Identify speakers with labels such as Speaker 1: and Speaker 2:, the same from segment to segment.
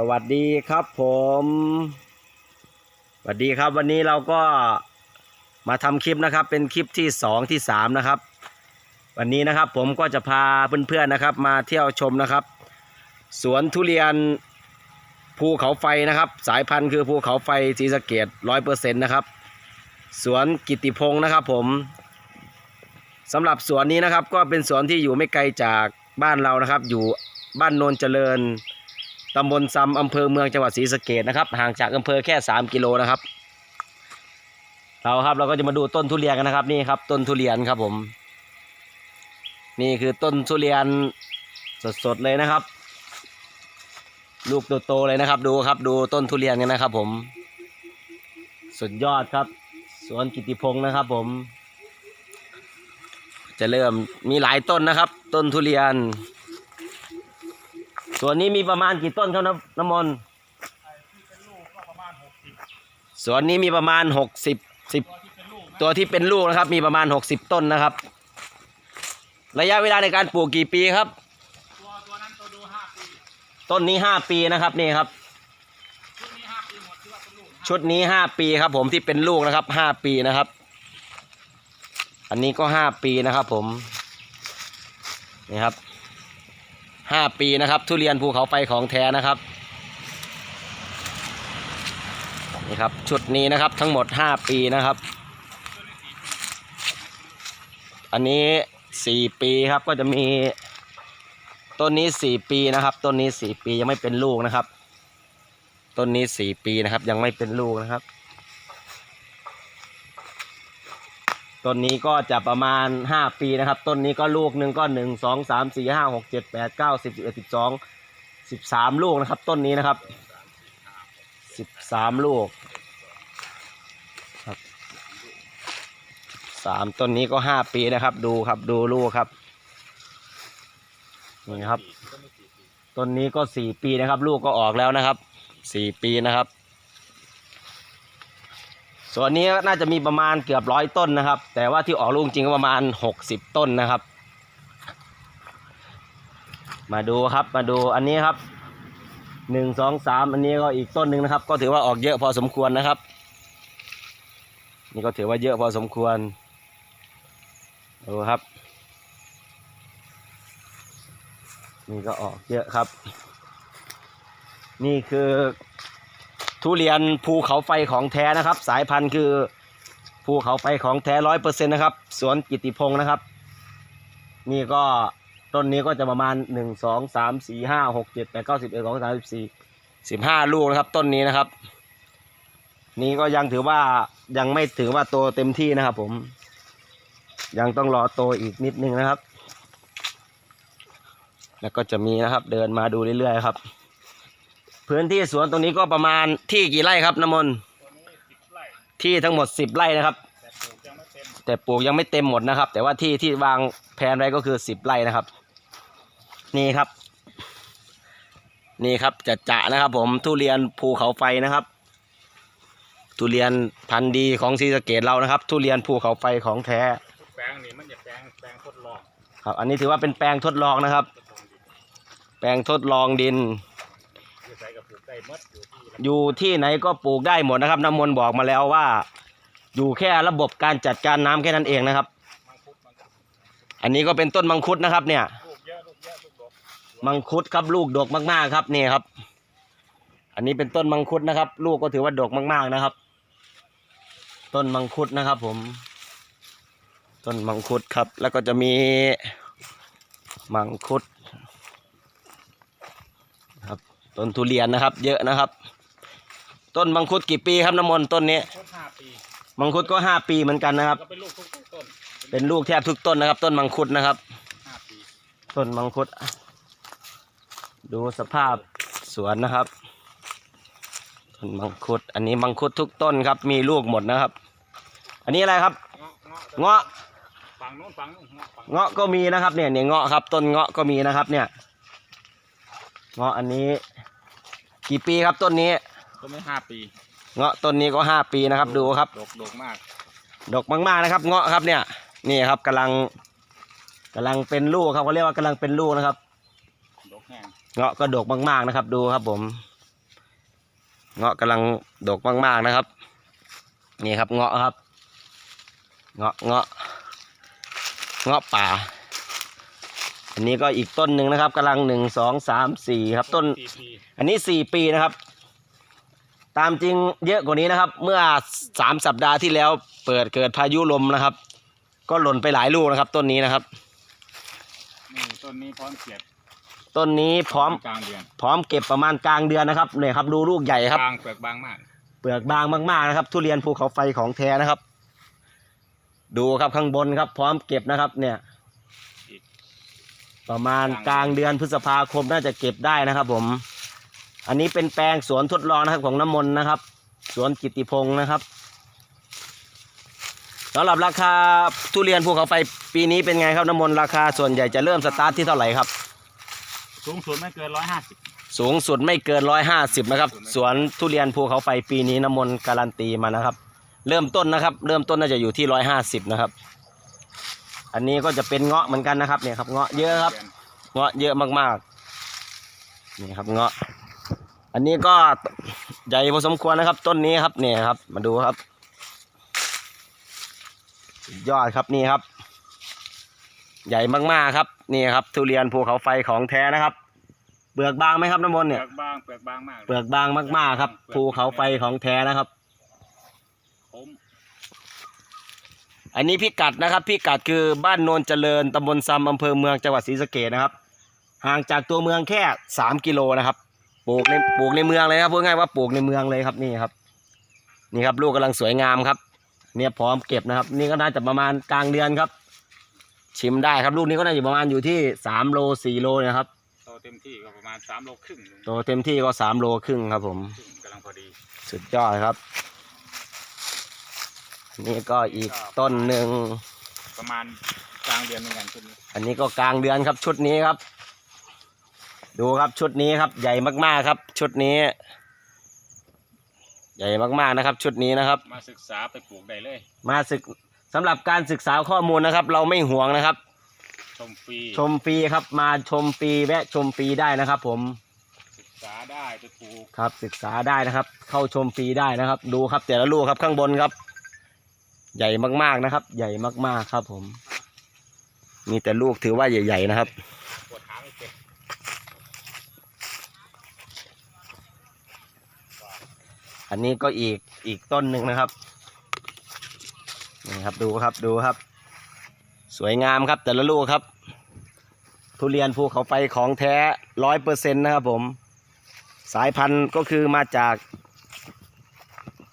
Speaker 1: สวัสดีครับผมสวัสดีครับวันนี้เราก็มาทำคลิปนะครับ เป็นคลิปที่สองที่สามนะครับ วันนี้นะครับผมก็จะพาเพื่อนๆนะครับ มาเที่ยวชมนะครับ สวนทุเรียนภูเขาไฟนะครับ สายพันธุ์คือภูเขาไฟศรีสะเกดร้อยเปอร์เซ็นต์นะครับ สวนกิติพงศ์นะครับ ผมสำหรับสวนนี้นะครับ ก็เป็นสวนที่อยู่ไม่ไกลจากบ้านเรานะครับ อยู่บ้านโนนเจริญ ตำบลซำอำเภอเมืองจังหวัดศรีสะเกดนะครับห่างจากอำเภอแค่ 3 กิโลนะครับเราครับเราก็จะมาดูต้นทุเรียนกันนะครับนี่ครับ ต้นทุเรียนครับผม นี่คือต้นทุเรียนสดๆเลยนะครับ ลูกโตๆเลยนะครับ ดูครับดูต้นทุเรียนกันนะครับ ผม สุดยอดครับ สวนกิติพงศ์นะครับ ผม จะเริ่มมีหลายต้นนะครับ ต้นทุเรียน ส่วนนี้มีประมาณกี่ต้นครับน้ำน้ำมนต์ส่วนนี้มีประมาณหกสิบสิบตัวที่เป็นลูกนะครับ มีประมาณหกสิบต้นนะครับ ระยะเวลาในการปลูกกี่ปีครับ
Speaker 2: ตัวตัวนั้นตัวดูห้าปี
Speaker 1: ต้นนี้ห้าปีนะครับนี่ครับ
Speaker 2: ชุดนี้ห้าปีหมดที่ว่าเป็นลูก
Speaker 1: ชุดนี้ห้าปีครับ ผมที่เป็นลูกนะครับห้าปีนะครับ อันนี้ก็ห้าปีนะครับ ผมนี่ครับ ห้าปีนะครับ ทุเรียนภูเขาไฟของแท้นะครับนี่ครับชุดนี้นะครับทั้งหมดห้าปีนะครับ อันนี้สี่ปีครับก็จะมีต้นนี้สี่ปีนะครับต้นนี้สี่ปียังไม่เป็นลูกนะครับ ต้นนี้สี่ปีนะครับยังไม่เป็นลูกนะครับ ต้นนี้ก็จะประมาณห้าปีนะครับ ต้นนี้ก็ลูกหนึ่งก็หนึ่งสองสามสี่ห้าหกเจ็ดแปดเก้าสิบเอ็ดสิบสองสิบสามลูกนะครับ ต้นนี้นะครับสิบสามลูกครับสามต้นนี้ก็ห้าปีนะครับ ดูครับดูลูกครับนี่ครับ ต้นนี้ก็สี่ปีนะครับ ลูกก็ออกแล้วนะครับสี่ปีนะครับ ส่วนนี้น่าจะมีประมาณเกือบร้อยต้นนะครับ แต่ว่าที่ออกลูกจริงก็ประมาณหกสิบต้นนะครับ มาดูครับมาดูอันนี้ครับหนึ่งสองสามอันนี้ก็อีกต้นหนึ่งนะครับ ก็ถือว่าออกเยอะพอสมควรนะครับ นี่ก็ถือว่าเยอะพอสมควรดูครับ นี่ก็ออกเยอะครับ นี่คือ ทุเรียนภูเขาไฟของแท้นะครับ สายพันธุ์คือภูเขาไฟของแท้ร้อยเปอร์เซ็นต์นะครับ สวนกิติพงศ์นะครับ นี่ก็ต้นนี้ก็จะประมาณหนึ่งสองสามสี่ห้าหกเจ็ดแปดเก้าสิบเอ็ดสองสามสิบสี่สิบห้าลูกนะครับ ต้นนี้นะครับ นี่ก็ยังถือว่ายังไม่ถือว่าโตเต็มที่นะครับ ผม ยังต้องรอโตอีกนิดนึงนะครับ แล้วก็จะมีนะครับ เดินมาดูเรื่อยๆครับ พื้นที่สวนตรงนี้ก็ประมาณที่กี่ไร่ครับน้ำมนต์ที่ทั้งหมดสิบไร่นะครับ
Speaker 2: แต่ปลูกยังไม่เต็ม
Speaker 1: แต่ปลูกยังไม่เต็มหมดนะครับ แต่ว่าที่ที่วางแผนไว้ก็คือสิบไร่นะครับ นี่ครับ นี่ครับจะจะนะครับ ผมทุเรียนภูเขาไฟนะครับ ทุเรียนพันธุ์ดีของศรีสเกดเรานะครับ ทุเรียนภูเขาไฟของแท้
Speaker 2: แปลงนี่มันจะแปลงแปลงทดลอง
Speaker 1: ครับ อันนี้ถือว่าเป็นแปลงทดลองนะครับ แปลงทดลองดิน
Speaker 2: อยู่ใส่กับปลูกได้หมดอยู่ที่
Speaker 1: อยู่ที่ไหนก็ปลูกได้หมดนะครับน้ำมนต์บอกมาแล้วว่า อยู่แค่ระบบการจัดการน้ำแค่นั้นเองนะครับ
Speaker 2: มังคุดมังคุด
Speaker 1: อันนี้ก็เป็นต้นมังคุดนะครับ เนี่ย
Speaker 2: ลูกเยอะลูกเยอะลูกดก
Speaker 1: มังคุดครับลูกดกมากๆครับนี่ครับ อันนี้เป็นต้นมังคุดนะครับ ลูกก็ถือว่าดกมากๆนะครับ ต้นมังคุดนะครับ ผม ต้นมังคุดครับ แล้วก็จะมีมังคุดครับ ต้นทุเรียนนะครับ เยอะนะครับ ต้นมังคุดกี่ปีครับน้ำมนต์ต้นนี้
Speaker 2: คุดห้าปี
Speaker 1: มังคุดก็ห้าปีเหมือนกันนะครับ
Speaker 2: ก็เป็นลูกทุกต้น
Speaker 1: เป็นลูกแทบทุกต้นนะครับ ต้นมังคุดนะครับ
Speaker 2: ห้าปี
Speaker 1: ต้นมังคุด ดูสภาพสวนนะครับต้นมังคุด อันนี้มังคุดทุกต้นครับ มีลูกหมดนะครับ อันนี้อะไรครับ
Speaker 2: เงาะเงาะ
Speaker 1: เงาะ
Speaker 2: ฝั่งนู้นฝั่งนู้นเงาะฝั่ง
Speaker 1: เงาะก็มีนะครับเนี่ยเนี่ยเงาะครับต้นเงาะก็มีนะครับเนี่ย เงาะอันนี้ กี่ปีครับต้นนี้
Speaker 2: ต้นนี้ห้าปี
Speaker 1: เงาะต้นนี้ก็ห้าปีนะครับ ดูครับ
Speaker 2: ดกดกมาก
Speaker 1: ดกมากๆนะครับ เงาะครับเนี่ย นี่ครับกำลังกำลังเป็นลูกครับเขาเรียกว่ากำลังเป็นลูกนะครับ
Speaker 2: ดกแห้ง
Speaker 1: เงาะก็ดกมากๆนะครับ ดูครับผม เงาะกำลังดกมากๆนะครับ นี่ครับเงาะครับ เงาะเงาะเงาะป่า อันนี้ก็อีกต้นหนึ่งนะครับกำลังหนึ่งสองสามสี่ครับต้น
Speaker 2: สี่ปี
Speaker 1: อันนี้สี่ปีนะครับ ตามจริงเยอะกว่านี้นะครับ เมื่อสามสัปดาห์ที่แล้วเปิดเกิดพายุลมนะครับ ก็หล่นไปหลายลูกนะครับ ต้นนี้นะครับ
Speaker 2: นี่ต้นนี้พร้อมเก็บ
Speaker 1: ต้นนี้พร้อม
Speaker 2: กลางเดือน
Speaker 1: พร้อมเก็บประมาณกลางเดือนนะครับเนี่ยครับดูลูกใหญ่ครับ
Speaker 2: บางเปลือกบางมาก
Speaker 1: เปลือกบางมากๆนะครับ ทุเรียนภูเขาไฟของแท้นะครับ ดูครับข้างบนครับ พร้อมเก็บนะครับ เนี่ย
Speaker 2: อีก
Speaker 1: ประมาณกลางเดือนพฤษภาคมน่าจะเก็บได้นะครับผม อันนี้เป็นแปลงสวนทดลองนะครับของน้ำมนต์นะครับ สวนกิตติพงศ์นะครับสำหรับราคาทุเรียนภูเขาไฟปีนี้เป็นไงครับน้ำมนต์ราคาส่วนใหญ่จะเริ่มสตาร์ทที่เท่าไหร่ครับ
Speaker 2: สูงสุดไม่เกินร้อยห้าสิบ
Speaker 1: สูงสุดไม่เกินร้อยห้าสิบนะครับ สวนทุเรียนภูเขาไฟปีนี้น้ำมนต์การันตีมานะครับ เริ่มต้นนะครับ เริ่มต้นน่าจะอยู่ที่ร้อยห้าสิบนะครับ อันนี้ก็จะเป็นเงาะเหมือนกันนะครับเนี่ยครับเงาะเยอะครับ เงาะเยอะมากๆนี่ครับเงาะ อันนี้ก็ใหญ่พอสมควรนะครับ ต้นนี้ครับเนี่ยครับ มาดูครับสุดยอดครับนี่ครับ ใหญ่มากๆครับนี่ครับ ทุเรียนภูเขาไฟของแท้นะครับ เปลือกบางไหมครับน้ำมนต์
Speaker 2: เปลื
Speaker 1: เนี่ย
Speaker 2: อกบางเปลือกบางมาก
Speaker 1: เปลือกบางมากๆครับ ภูเขาไฟของแท้นะครับ
Speaker 2: ผม
Speaker 1: อันนี้พิกัดนะครับพิกัดคือบ้านโนนเจริญตำบลซำอำเภอเมืองจังหวัดศรีสะเกษนะครับ ห่างจากตัวเมืองแค่สามกิโลนะครับปลูกในปลูกในเมืองเลยครับพูดง่ายว่าปลูกในเมืองเลยครับนี่ครับ นี่ครับลูกกำลังสวยงามครับ เนี่ยพร้อมเก็บนะครับ นี่ก็น่าจะประมาณกลางเดือนครับ ชิมได้ครับลูกนี้ก็น่าจะประมาณอยู่ที่สามโลสี่โลนะครับ
Speaker 2: โตเต็มที่ก็ประมาณสามโลครึ่ง
Speaker 1: โตเต็มที่ก็สามโลครึ่งครับผม
Speaker 2: ครึ่งกำลังพอดี
Speaker 1: สุดยอดครับ นี่ก็อีกต้นหนึ่ง
Speaker 2: ประมาณกลางเดือนเหมือนกันชุดนี้
Speaker 1: อันนี้ก็กลางเดือนครับชุดนี้ครับ ดูครับชุดนี้ครับ ใหญ่มากๆครับ ชุดนี้ ใหญ่มากๆนะครับ ชุดนี้นะครับ
Speaker 2: มาศึกษาไปปลูกได้เลย
Speaker 1: มาศึกสำหรับการศึกษาข้อมูลนะครับ เราไม่ห่วงนะครับ
Speaker 2: ชมฟรี
Speaker 1: ชมฟรีครับ มาชมฟรีแวะชมฟรีได้นะครับ ผม
Speaker 2: ศึกษาได้ไปปลูก
Speaker 1: ครับ ศึกษาได้นะครับ เข้าชมฟรีได้นะครับ ดูครับแต่ละลูกครับข้างบนครับ ใหญ่มากๆนะครับ ใหญ่มากๆครับ ผม มีแต่ลูกถือว่าใหญ่ ๆ นะครับอันนี้ก็อีกอีกต้นหนึ่งนะครับนี่ครับดูครับดูครับ สวยงามครับแต่ละลูกครับ ทุเรียนภูเขาไฟของแท้ร้อยเปอร์เซ็นต์นะครับผม สายพันธุ์ก็คือมาจาก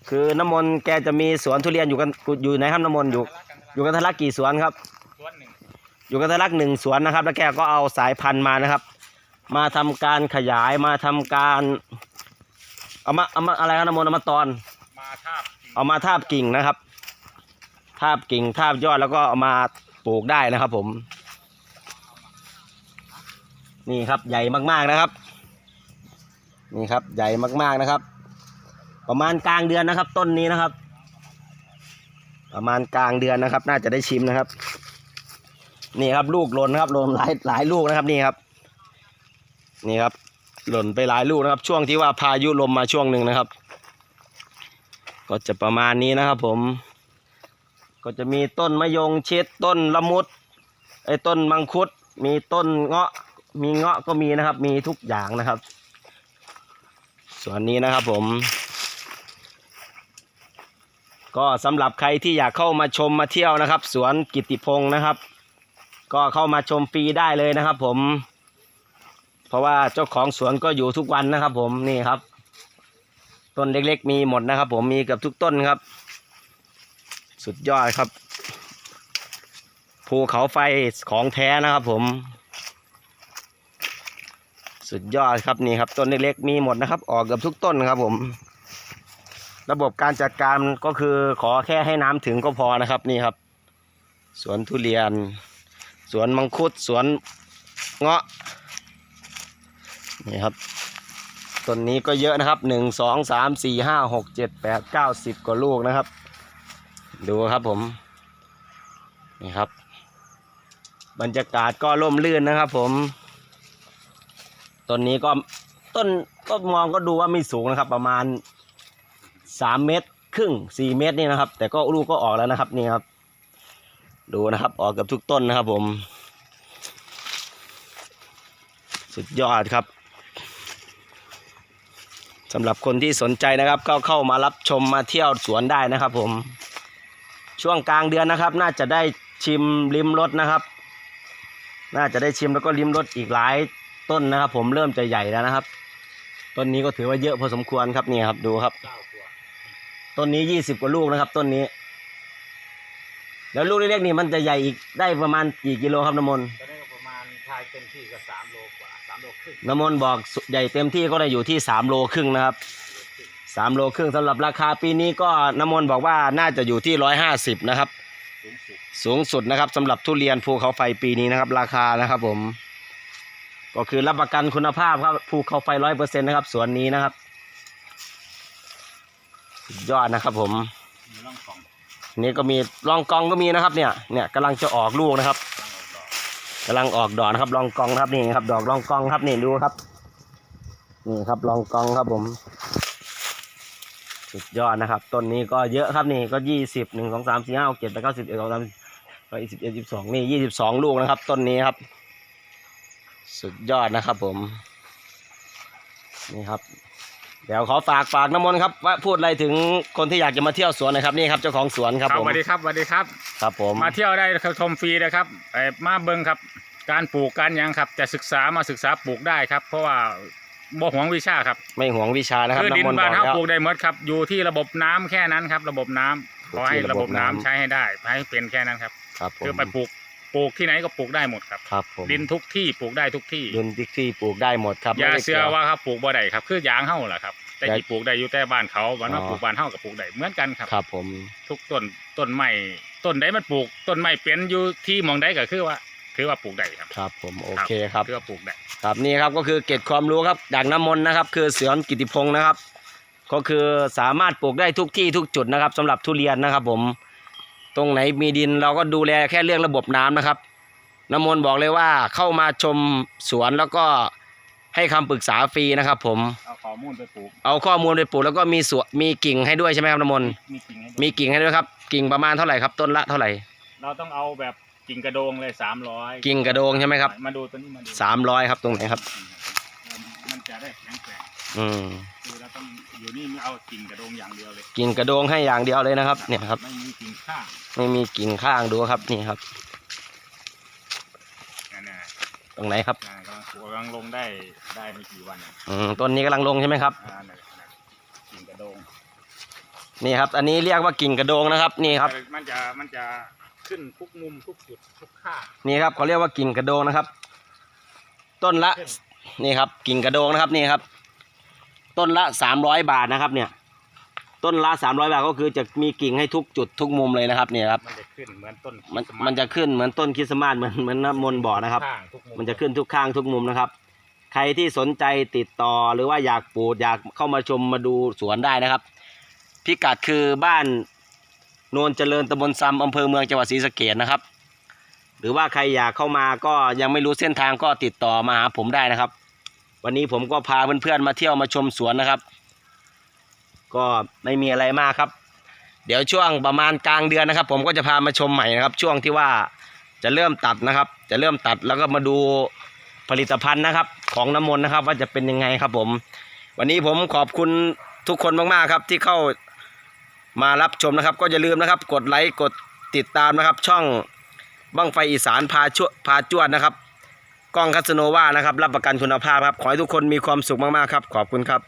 Speaker 1: คือน้ำมนต์แกจะมีสวนทุเรียนอยู่กันอยู่ในครับน้ำมนต์อยู่อยู่กันทะลักกี่สวนครับ
Speaker 2: ส่วนหนึ่ง
Speaker 1: อยู่กันทะลักหนึ่งสวนนะครับ แล้วแกก็เอาสายพันธุ์มานะครับ มาทำการขยายมาทำการเอามาเอามาอะไรครับน้ำมนต์เอามาตอน
Speaker 2: มาทาบกิ่ง
Speaker 1: เอามาทาบกิ่งนะครับ ทาบกิ่งทาบยอดแล้วก็เอามาปลูกได้นะครับ ผม นี่ครับใหญ่มากๆนะครับ นี่ครับใหญ่มากๆนะครับ ประมาณกลางเดือนนะครับ ต้นนี้นะครับ ประมาณกลางเดือนนะครับ น่าจะได้ชิมนะครับ นี่ครับลูกหล่นนะครับหล่นหลายหลายลูกนะครับนี่ครับ นี่ครับ หล่นไปหลายลูกนะครับ ช่วงที่ว่าพายุลมมาช่วงหนึ่งนะครับ ก็จะประมาณนี้นะครับ ผม ก็จะมีต้นมะยงชิดต้นละมุดไอ้ต้นมังคุด มีต้นเงาะ มีเงาะก็มีนะครับ มีทุกอย่างนะครับ ส่วนนี้นะครับผม ก็สำหรับใครที่อยากเข้ามาชมมาเที่ยวนะครับ สวนกิติพงศ์นะครับ ก็เข้ามาชมฟรีได้เลยนะครับ ผม เพราะว่าเจ้าของสวนก็อยู่ทุกวันนะครับ ผมนี่ครับ ต้นเล็กๆ มีหมดนะครับ ผมมีกับทุกต้นครับ สุดยอดครับ ภูเขาไฟของแท้นะครับผม สุดยอดครับนี่ครับ ต้นเล็กๆมีหมดนะครับ ออกกับทุกต้นครับผม ระบบการจัดการก็คือขอแค่ให้น้ำถึงก็พอนะครับนี่ครับ สวนทุเรียน สวนมังคุดสวนเงาะนี่ครับต้นนี้ก็เยอะนะครับหนึ่งสองสามสี่ห้าหกเจ็ดแปดเก้าสิบกว่าลูกนะครับ ดูครับผม นี่ครับ บรรยากาศก็ร่มรื่นนะครับ ผมต้นนี้ก็ต้นต้นมองก็ดูว่าไม่สูงนะครับ ประมาณ สามเมตรครึ่งสี่เมตรนี่นะครับ แต่ก็ลูกก็ออกแล้วนะครับนี่ครับ ดูนะครับออกกับทุกต้นนะครับผม สุดยอดครับสำหรับคนที่สนใจนะครับก็เข้ามารับชมมาเที่ยวสวนได้นะครับ ผม ช่วงกลางเดือนนะครับ น่าจะได้ชิมริมรสนะครับ น่าจะได้ชิมแล้วก็ริมรสอีกหลายต้นนะครับ ผมเริ่มจะใหญ่แล้วนะครับ ต้นนี้ก็ถือว่าเยอะพอสมควรครับนี่ครับดูครับ ต้นนี้ยี่สิบกว่าลูกนะครับ ต้นนี้ แล้วลูกเล็กๆนี่มันจะใหญ่อีกได้ประมาณกี่กิโลครับน้ำมนต์
Speaker 2: ตอนนี้ก็ประมาณทายเต็มที่ก็สามโลกว่าสามโลครึ่ง
Speaker 1: น้ำมนต์บอกใหญ่เต็มที่ก็ได้อยู่ที่สามโลครึ่งนะครับสามโลครึ่งสำหรับราคาปีนี้ก็น้ำมนต์บอกว่าน่าจะอยู่ที่ร้อยห้าสิบนะครับ
Speaker 2: สูงสุด
Speaker 1: สูงสุดนะครับสำหรับทุเรียนภูเขาไฟปีนี้นะครับ ราคานะครับผม ก็คือรับประกันคุณภาพครับภูเขาไฟร้อยเปอร์เซ็นต์นะครับสวนนี้นะครับสุด ยอดนะครับผม
Speaker 2: มีร่องกล่อง
Speaker 1: นี่ก็มีรองกองก็มีนะครับเนี่ยเนี่ยกำลังจะออกลูกนะครับ
Speaker 2: ร่องออกดอก
Speaker 1: กำลังออกดอกนะครับรองกองครับนี่ครับ ดอกรองกองครับนี่ดูครับนี่ครับรองกองครับผมสุดยอดนะครับต้นนี้ก็เยอะครับนี่ก็ยี่สิบหนึ่งสองสามสี่ห้าหกเจ็ดแปดเก้าสิบเอ็ดสองสามก็ยี่สิบเอ็ดสิบสองนี่ยี่สิบสองลูกนะครับต้นนี้ครับ สุดยอดนะครับผมนี่ครับ เดี๋ยวขอฝากฝากน้ำมนต์ครับว่าพูดอะไรถึงคนที่อยากจะมาเที่ยวสวนหนะครับนี่ครับเจ้าของสวนครับ
Speaker 2: ครับ
Speaker 1: ผ
Speaker 2: ส
Speaker 1: ม
Speaker 2: วัสดีครับสวัสดีครับ
Speaker 1: ครับผม
Speaker 2: มาเที่ยวได้ชมฟรีนะครับเอ่อมาเบิ้งครับ การปลูกการหยังครับจะศึกษามาศึกษาปลูกได้ครับ เพราะว่าบ่หวงวิชาครับ
Speaker 1: ไม่หวงวิชานะครับ
Speaker 2: คือดิน
Speaker 1: น้ำมนต์บ
Speaker 2: บ้า
Speaker 1: อนก
Speaker 2: เฮา
Speaker 1: แล้ว
Speaker 2: ปลูกได้หมดครับอยู่ที่ระบบน้ำแค่นั้นครับ ระบบน้ำขอให้
Speaker 1: อยู่ที่
Speaker 2: ระ
Speaker 1: ระ
Speaker 2: บ
Speaker 1: บบบ
Speaker 2: น้ำ
Speaker 1: น้ำ
Speaker 2: ใช้ให้ได้ให้เป็นแค่นั้นครับ
Speaker 1: ครับผม
Speaker 2: คือไปปลูก ปลูกที่ไหนก็ปลูกได้หมดครับ
Speaker 1: ครับผม
Speaker 2: ดินทุกที่ปลูกได้ทุกที่
Speaker 1: ดินที่ที่ปลูกได้หมดครับ
Speaker 2: อย่า
Speaker 1: ไม่ได้
Speaker 2: เชื่อ
Speaker 1: กี่ยว
Speaker 2: ว่าครับปลูกบ่ได้ครับ คือยางเฮาล่ะครับแต่
Speaker 1: อย่า
Speaker 2: ที่ปลูกได้อยู่แต่บ้านเขาวันว่า
Speaker 1: อ๋อ
Speaker 2: ปลูกบ้านเฮากับปลูกได้เหมือนกันครับ
Speaker 1: ครับ ผม
Speaker 2: ทุกต้นต้นไม้ต้นใดมันปลูกต้นไม้เป็นอยู่ที่หมองใดก็คือว่า ถือว่าปลูกได้ครับ
Speaker 1: ครับ ผมโอเคครับ
Speaker 2: ถือว่าปลูกได้
Speaker 1: ครับนี่ครับก็คือเกร็ดความรู้ครับจากน้ำมนต์นะครับ คือเสือนกิติพงศ์นะครับ ก็คือสามารถปลูกได้ทุกที่ทุกจุดนะครับสำหรับทุเรียนนะครับ ผม ตรงไหนมีดินเราก็ดูแลแค่เรื่องระบบน้ำนะครับน้ำมนต์บอกเลยว่าเข้ามาชมสวนแล้วก็ให้คำปรึกษาฟรีนะครับ ผม
Speaker 2: เอาข้อมูลไปปลูก
Speaker 1: เอาข้อมูลไปปลูกแล้วก็มีสวนมีกิ่งให้ด้วยใช่ไหมครับน้ำมนต์
Speaker 2: มีกิ่งให้ดู
Speaker 1: มีกิ่งให้ด้วยครับ กิ่งประมาณเท่าไหร่ครับ ต้นละเท่าไหร่
Speaker 2: เราต้องเอาแบบกิ่งกระโดงเลยสามร้อย
Speaker 1: กิ่งกระโดงใช่ไหมครับ
Speaker 2: มาดูตัวนี้มาดู
Speaker 1: สามร้อยครับตรงไหนครับ
Speaker 2: มันจะได้แข็งแกร่ง
Speaker 1: อืม
Speaker 2: คือเราต้องอยู่นี่ไม่เอากิ่งกระโดงอย่างเดียวเลย
Speaker 1: กิ่งกระโดงให้อย่างเดียวเลยนะครับ เนี่ยครับ
Speaker 2: ไม่มีกิ่งข้าง
Speaker 1: ไม่มีกิ่งข้างดูครับนี่ครับ
Speaker 2: นั่นน่ะ
Speaker 1: ตรงไหนครับ
Speaker 2: นั่นกำลังปลูกกำลังลงได้ได้ไม่กี่วันเอง
Speaker 1: อืมต้นนี้กำลังลงใช่ไหมครับ
Speaker 2: อ่านั่นน่ะกิ่งกระโดง
Speaker 1: นี่ครับ อันนี้เรียกว่ากิ่งกระโดงนะครับ นี่ครับ
Speaker 2: มันจะมันจะขึ้นทุกมุมทุกจุดทุกข้าง
Speaker 1: นี่ครับเขาเรียกว่ากิ่งกระโดงนะครับ ต้นละ นี่ครับ กิ่งกระโดงนะครับ นี่ครับ ต้นละสามร้อยบาทนะครับเนี่ยต้นละสามร้อยบาทก็คือจะมีกิ่งให้ทุกจุดทุกมุมเลยนะครับเนี่ยครับ
Speaker 2: มันจะขึ้นเหมือนต้น
Speaker 1: มัน
Speaker 2: คริสต์าส
Speaker 1: มันจะขึ้นเหมือนต้นคริสต์มาสเหมือนเหมือนน้ำมนต์บอกนะครับ
Speaker 2: ข้างทุกมุม
Speaker 1: มันจะขึ้นทุกข้างทุกมุมนะครับ ใครที่สนใจติดต่อหรือว่าอยากปลูกอยากเข้ามาชมมาดูสวนได้นะครับ พิกัดคือบ้านโนนเจริญตำบลซำอำเภอเมืองจังหวัดศรีสะเกษนะครับ หรือว่าใครอยากเข้ามาก็ยังไม่รู้เส้นทางก็ติดต่อมาหาผมได้นะครับ วันนี้ผมก็พาเพื่อนๆมาเที่ยวมาชมสวนนะครับ ก็ไม่มีอะไรมากครับ เดี๋ยวช่วงประมาณกลางเดือนนะครับ ผมก็จะพามาชมใหม่นะครับ ช่วงที่ว่าจะเริ่มตัดนะครับ จะเริ่มตัดแล้วก็มาดูผลิตภัณฑ์นะครับ ของน้ำมนต์นะครับ ว่าจะเป็นยังไงครับผม วันนี้ผมขอบคุณทุกคนมากๆครับ ที่เข้ามารับชมนะครับ ก็อย่าลืมนะครับ กดไลค์กดติดตามนะครับ ช่องบั้งไฟอีสานพาชั่วพาจวดนะครับ กล้องคัสโนวานะครับ รับประกันคุณภาพครับ ขอให้ทุกคนมีความสุขมาก ๆ ครับ ขอบคุณครับ